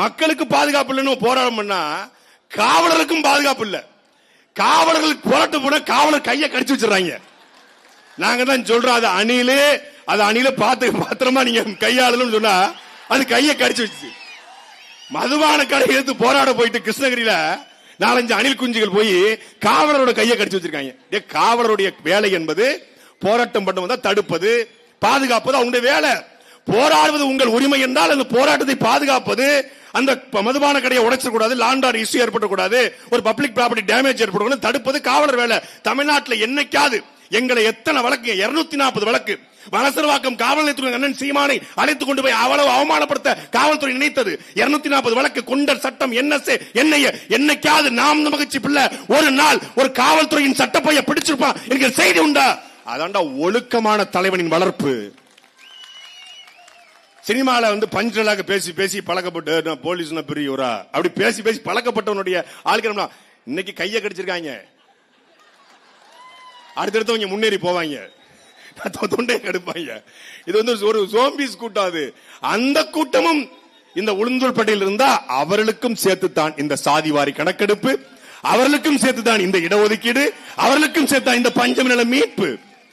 மக்களுக்கு பாதுகாப்பு இல்லைன்னு போராட்டம் பண்ணா காவலருக்கும் பாதுகாப்பு இல்லை. காவலர்களுக்கு போராட்டம் போட காவலர் கையை கடிச்சு வச்சிடறாங்க. நாங்க தான் சொல்றோம் அது அணிலே அது அணில பார்த்து பத்திரமா நீங்க கையாளணும்னு சொன்னா அது கையை கடிச்சு வச்சு மதுபான கடை எடுத்து போராட போயிட்டு கிருஷ்ணகிரியில நாலஞ்சு அணில் குஞ்சுகள் போய் காவலரோட கையை கடிச்சு வச்சிருக்காங்க. காவலருடைய வேலை என்பது போராட்டம் பண்ணுவதா தடுப்பது பாதுகாப்பது அவங்களுடைய வேலை. போராடுவது உங்கள் உரிமை என்றால் அந்த போராட்டத்தை பாதுகாப்பது அந்த மதுபான கடையை உடைச்சிடக்கூடாது லாண்டார் இஷ்யூ ஏற்படக்கூடாது ஒரு பப்ளிக் ப்ராப்பர்ட்டி டேமேஜ் ஏற்படக்கூடாது தடுப்பது காவலர் வேலை. தமிழ்நாட்டில் என்னைக்காவது எங்களை எத்தனை வழக்கு இருநூத்தி நாற்பது வழக்கு வலசரவாக்கம் காவல் நிலையத்துறை அண்ணன் சீமானை அழைத்துக் கொண்டு போய் அவ்வளவு அவமானப்படுத்த காவல்துறை நினைத்தது. இருநூத்தி நாற்பது வழக்கு குண்டர் சட்டம் என்ன என்னைய என்னைக்காவது நாம் மகிழ்ச்சி பிள்ளை ஒரு நாள் ஒரு காவல்துறையின் சட்டப்பைய பிடிச்சிருப்பான் என்கிற செய்தி உண்டா? அதாண்டா ஒழுக்கமான தலைவனின் வளர்ப்பு. சினிமாவில் வந்து பஞ்சலாக பேசி பேசி பழக்கப்பட்டு நான் போலீஸ்னா பெரியவரா அப்படி பேசி பேசி பழக்கப்பட்டவனுடைய ஆளுக்கிறோம்னா இன்னைக்கு கையை கடிச்சிருக்காங்க. அடுத்தடுத்தவங்க முன்னேறி போவாங்க. தொ- தொண்டையை கடுப்பாங்க. இது வந்து ஒரு சோம்பிஸ் கூட்டம் அது. அந்த கூட்டமும் இந்த உளுந்தூர் பட்டியல் இருந்தா அவர்களுக்கும் சேர்த்துத்தான் இந்த சாதிவாரி கணக்கெடுப்பு அவர்களுக்கும் சேர்த்துதான் இந்த இடஒதுக்கீடு அவர்களுக்கும் சேர்த்தான் இந்த பஞ்சம் நில மீட்பு.